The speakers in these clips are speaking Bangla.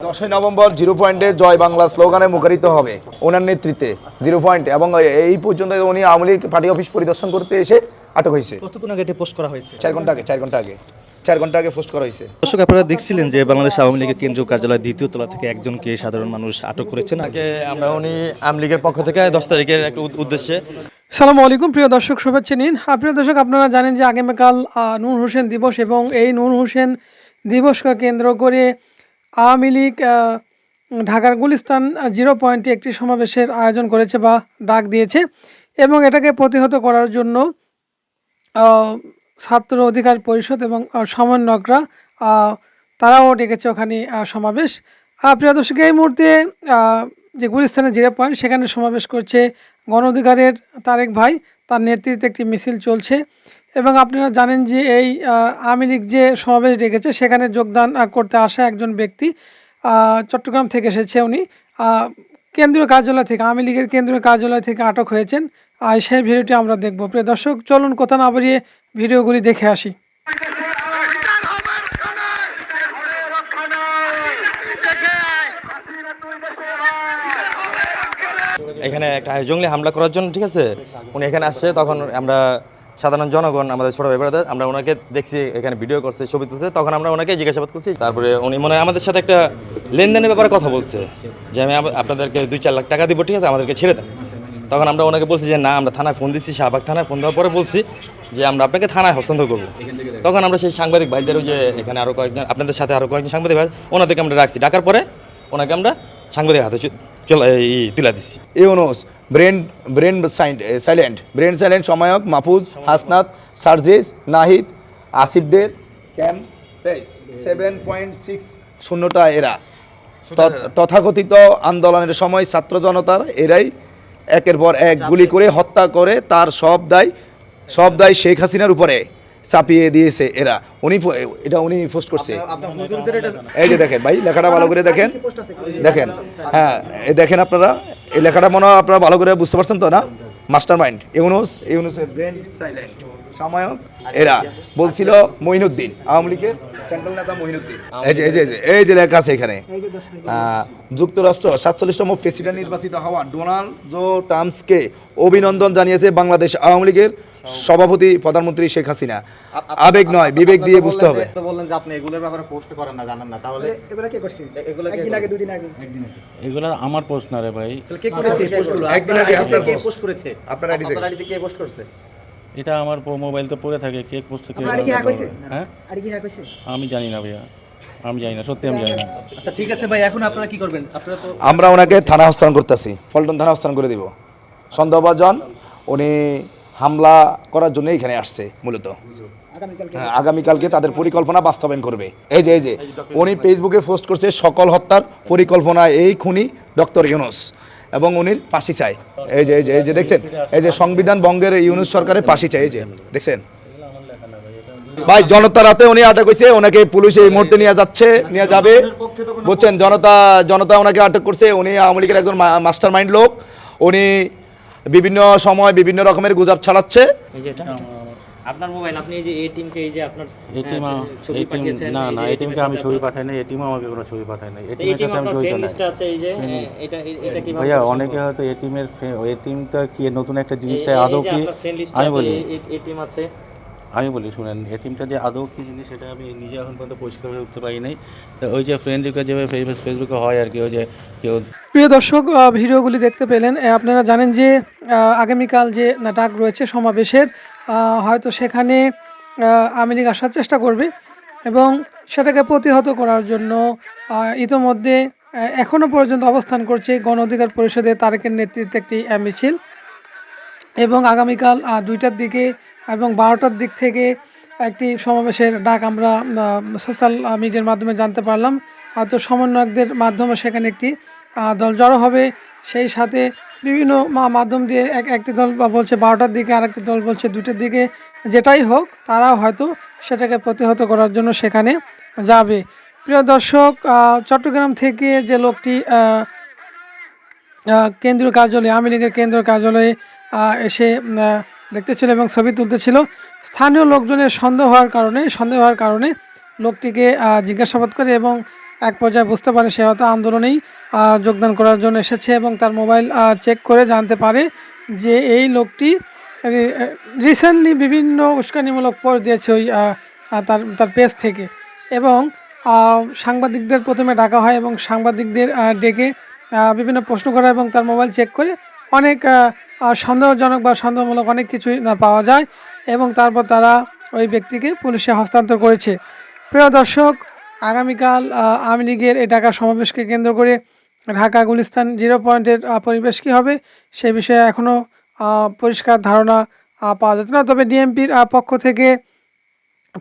দশই নভেম্বর জিরো পয়েন্টে জয় বাংলা স্লোগানে মুখরিত হবে ওনার নেতৃত্বে জিরো পয়েন্ট। এবং এই পর্যন্ত উনি আওয়ামী লীগ পার্টি অফিস পরিদর্শন করতে এসে আটক হয়েছে। কতক্ষণ আগে পোস্ট করা হয়েছে? চার ঘণ্টা আগে চার ঘণ্টা আগে। চার ঘণ্টা আগে পোস্ট করা হয়েছে। দর্শক আপনারা দেখছিলেন যে বাংলাদেশ আওয়ামী লীগের কেন্দ্রীয় কার্যালয় দ্বিতীয় তলা থেকে একজনকে সাধারণ মানুষ আটক করেছেন আগে আমরা উনি আওয়ামী লীগের পক্ষ থেকে দশ তারিখের একটা উদ্দেশ্যে সালামু আলাইকুম প্রিয় দর্শক শুভেচ্ছা নিন। প্রিয় দর্শক আপনারা জানেন যে আগামীকাল আহ, নূর হোসেন দিবস এবং এই নূর হোসেন দিবসকে কেন্দ্র করে আওয়ামী লীগ ঢাকার গুলিস্তান জিরো পয়েন্টে একটি সমাবেশের আয়োজন করেছে বা ডাক দিয়েছে এবং এটাকে প্রতিহত করার জন্য ছাত্র অধিকার পরিষদ এবং সমন্বয়করা তারাও ডেকেছে ওখানে সমাবেশ। প্রিয় দর্শক, এই মুহূর্তে যে গুলিস্তানের জিরো পয়েন্ট, সেখানে সমাবেশ করছে গণ অধিকারের তারেক ভাই। তার নেতৃত্বে একটি মিছিল চলছে। এবং আপনারা জানেন যে এই আওয়ামী লীগ যে সমাবেশ ডেকেছে, সেখানে যোগদান করতে আসা একজন ব্যক্তি চট্টগ্রাম থেকে এসেছে উনি। কেন্দ্রীয় কার্যালয় থেকে আওয়ামী লীগের কেন্দ্রীয় কার্যালয় থেকে আটক হয়েছেন। আর সেই ভিডিওটি আমরা দেখব। প্রিয় দর্শক, চলুন কথা না বাড়িয়ে ভিডিওগুলি দেখে আসি। এখানে একটা জঙ্গলি হামলা করার জন্য, ঠিক আছে? উনি এখানে আসছে, তখন আমরা সাধারণ জনগণ আমাদের ছোট ভাই brother, আমরা ওনাকে দেখছি এখানে ভিডিও করছে ছবি তুলছে তখন আমরা ওনাকে জিজ্ঞাসাবাদ করছি। তারপরে উনি মনে আমাদের সাথে একটা লেনদেনের ব্যাপারে কথা বলছে যে আমি আপনাদেরকে দুই চার লাখ টাকা দিব ঠিক আছে আমাদেরকে ছেড়ে দেন। তখন আমরা ওনাকে বলছি যে না আমরা থানায় ফোন দিচ্ছি শাহবাগ থানায় ফোন দেওয়ার পরে বলছি যে আমরা আপনাকে থানায় হস্তান্তর করব। তখন আমরা সেই সাংবাদিক ভাইদেরও যে এখানে আরও কয়েকজন আপনাদের সাথে আরও কয়েকজন সাংবাদিক ভাই ওনাদেরকে আমরা রাখছি। ডাকার পরে ওনাকে আমরা সাংবাদিক হাতে তুলে দিচ্ছি Yunus brain brain silent brain silent সমায়ক Mahfuz Hasnat Sarjis Nahid আসিফদের ক্যাম্প সেভেন পয়েন্ট সিক্স শূন্যটা এরা। তথাকথিত আন্দোলনের সময় ছাত্র জনতার এরাই একের পর এক গুলি করে হত্যা করে তার সব দায় সব দায় শেখ হাসিনার উপরে। চাপিয়ে দিয়েছে এরা। উনি এটা উনি পোস্ট করছে। এই যে দেখেন ভাই লেখাটা ভালো করে দেখেন। দেখেন হ্যাঁ এই দেখেন আপনারা এই লেখাটা মনে হয় আপনারা ভালো করে বুঝতে পারছেন তো না? মাস্টার মাইন্ড ইউনুস ইউনুসের ব্রেন সাইলেন্ট সময়ক এরা বলছিল মঈনুদ্দিন আওয়ামী লীগের সেন্ট্রাল নেতা মঈনুদ্দিন। এই যে এই যে এই যে- লেখা আছে এখানে। যুক্তরাষ্ট্র সাতচল্লিশতম প্রেসিডেন্ট নির্বাচিত হওয়া ডোনাল্ড জো টার্মসকে অভিনন্দন জানিয়েছে বাংলাদেশ আওয়ামী লীগের সভাপতি প্রধানমন্ত্রী শেখ হাসিনা। আবেগ নয় বিবেক দিয়ে বুঝতে হবে। বললেন যে আপনি এগুলোর ব্যাপারে পোস্ট করেন না জানেন না তাহলে এগুলা কে করছে? এগুলো একদিন আগে দুদিন আগে। এগুলো আমার প্রশ্ন রে ভাই। কে করেছে পোস্টগুলো একদিন আগে আপনার পোস্ট করেছে? আপনার থেকে। কে পোস্ট করছে? এটা আমার মোবাইল তো পড়ে থাকে কে করছে কে হ্যাঁ? কি আমি জানি না ভাইয়া আমি জানি না সত্যি আমি জানি না। আচ্ছা ঠিক আছে ভাই এখন আপনারা কি করবেন? আপনারা তো আমরা ওনাকে থানা হস্তান্তর করতেছি ফলটন থানা হস্তান্তর করে দিব। সন্দেহভাজন উনি হামলা করার জন্য এখানে আসছে মূলত। আগামীকালকে? হ্যাঁ, আগামীকালকে তাদের পরিকল্পনা বাস্তবায়ন করবে। এই যে এই যে উনি ফেসবুকে পোস্ট করছে সকল হত্যার পরিকল্পনা এই খুনি ডক্টর ইউনুস। এবং উনির ফাঁসি চাই এই যে এই যে এই যে দেখছেন? এই যে সংবিধান বঙ্গের ইউনুস সরকারের ফাঁসি চাই এই যে, দেখছেন? ভাই জনতা রাতে উনি আটক হয়েছে, ওনাকে পুলিশ এই মুহূর্তে নিয়ে যাচ্ছে, নিয়ে যাবে। বুঝছেন, জনতা জনতা ওনাকে আটক করছে, উনি আওয়ামী লীগের একজন মাস্টার মাইন্ড লোক। উনি বিভিন্ন সময় বিভিন্ন রকমের গুজব ছড়াচ্ছে। আপনার মোবাইল আপনি এই যে এই টিমকে এই যে আপনার এটিএম হ্যাঁ, ছবি পাঠিয়েছেন না এই না যে এটিএমকে আমি ছবি পাঠাই নাই এটিএম আমাকে কোনো ছবি পাঠায় নাই এই এটিএমের টিম সাথে আমি জড়িত লিস্টে আছে এই যে এটা এটা কীভাবে ভাইয়া অনেকে হয়তো এটিএমের এটিএমটা কি নতুন একটা এই- জিনিসটা এই- এই আদৌ কি? আমি বলি। এই- এই- এই টিম আছে। আমি বলি শুনেন এটিএমটা যে আদৌ কি জিনিস সেটা আমি নিজে এখন পর্যন্ত পরিষ্কার হয়ে উঠতে পারি নাই। তো ওই যে ফ্রেন্ড রিকোয়েস্ট যেভাবে ফেসবুক ফেসবুকে হয় আর কি ওই যে কেউ প্রিয় দর্শক ভিডিওগুলি দেখতে পেলেন। আপনারা জানেন যে আগামীকাল যে না, ডাক রয়েছে সমাবেশের হয়তো সেখানে আওয়ামী আসার চেষ্টা করবে এবং সেটাকে প্রতিহত করার জন্য ইতোমধ্যে আহ, এখনও পর্যন্ত অবস্থান করছে গণ অধিকার পরিষদের তারেকের নেতৃত্বে একটি মিছিল এবং আগামীকাল দুইটার দিকে এবং বারোটার দিক থেকে একটি সমাবেশের ডাক আমরা সোশ্যাল মিডিয়ার মাধ্যমে জানতে পারলাম। হয়তো সমন্বয়কদের মাধ্যমে সেখানে একটি দল জড়ো হবে। সেই সাথে বিভিন্ন মাধ্যম দিয়ে এক একটি দল বলছে বারোটার দিকে আরেকটি দল বলছে দুটোর দিকে যেটাই হোক, তারাও হয়তো সেটাকে প্রতিহত করার জন্য সেখানে যাবে। প্রিয় দর্শক চট্টগ্রাম থেকে যে লোকটি কেন্দ্রীয় কার্যালয়ে, আওয়ামী লীগের কেন্দ্রীয় কার্যালয়ে এসে দেখতেছিল এবং ছবি তুলতেছিল, স্থানীয় লোকজনের সন্দেহ হওয়ার কারণে, সন্দেহ হওয়ার কারণে লোকটিকে জিজ্ঞাসাবাদ করে এবং এক পর্যায়ে বুঝতে পারে সে হয়তো আন্দোলনেই যোগদান করার জন্য এসেছে এবং তার মোবাইল চেক করে জানতে পারে যে এই লোকটি রিসেন্টলি বিভিন্ন উস্কানিমূলক পোস্ট দিয়েছে ওই তার তার পেজ থেকে। এবং সাংবাদিকদের প্রথমে ডাকা হয় এবং সাংবাদিকদের ডেকে বিভিন্ন প্রশ্ন করা এবং তার মোবাইল চেক করে অনেক সন্দেহজনক বা সন্দেহমূলক অনেক কিছুই পাওয়া যায় এবং তারপর তারা ওই ব্যক্তিকে পুলিশে হস্তান্তর করেছে। প্রিয় দর্শক, আগামীকাল আওয়ামী লীগের এই ঢাকা সমাবেশকে কেন্দ্র করে ঢাকা, গুলিস্তান জিরো পয়েন্টের পরিবেশ কী হবে? সে বিষয়ে এখনও পরিষ্কার ধারণা পাওয়া যাচ্ছে না। তবে ডিএমপির পক্ষ থেকে,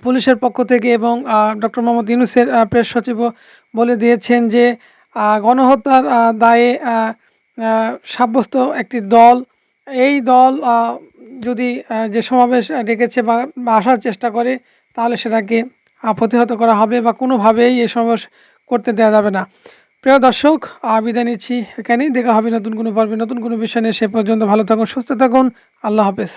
পুলিশের পক্ষ থেকে এবং ডক্টর মোহাম্মদ ইউনুসের প্রেস সচিবও বলে দিয়েছেন যে গণহত্যার দায়ে সাব্যস্ত একটি দল, এই দল যদি যে সমাবেশ ডেকেছে বা আসার চেষ্টা করে, তাহলে সেটাকে প্রতিহত করা হবে বা কোনোভাবেই এই সমাবেশ করতে দেওয়া যাবে না। প্রিয় দর্শক আবিদা নিচ্ছি এখানেই। দেখা হবে নতুন কোনো পর্বে, নতুন কোনো বিষয় নিয়ে সে পর্যন্ত ভালো থাকুন, সুস্থ থাকুন। আল্লাহ হাফেজ।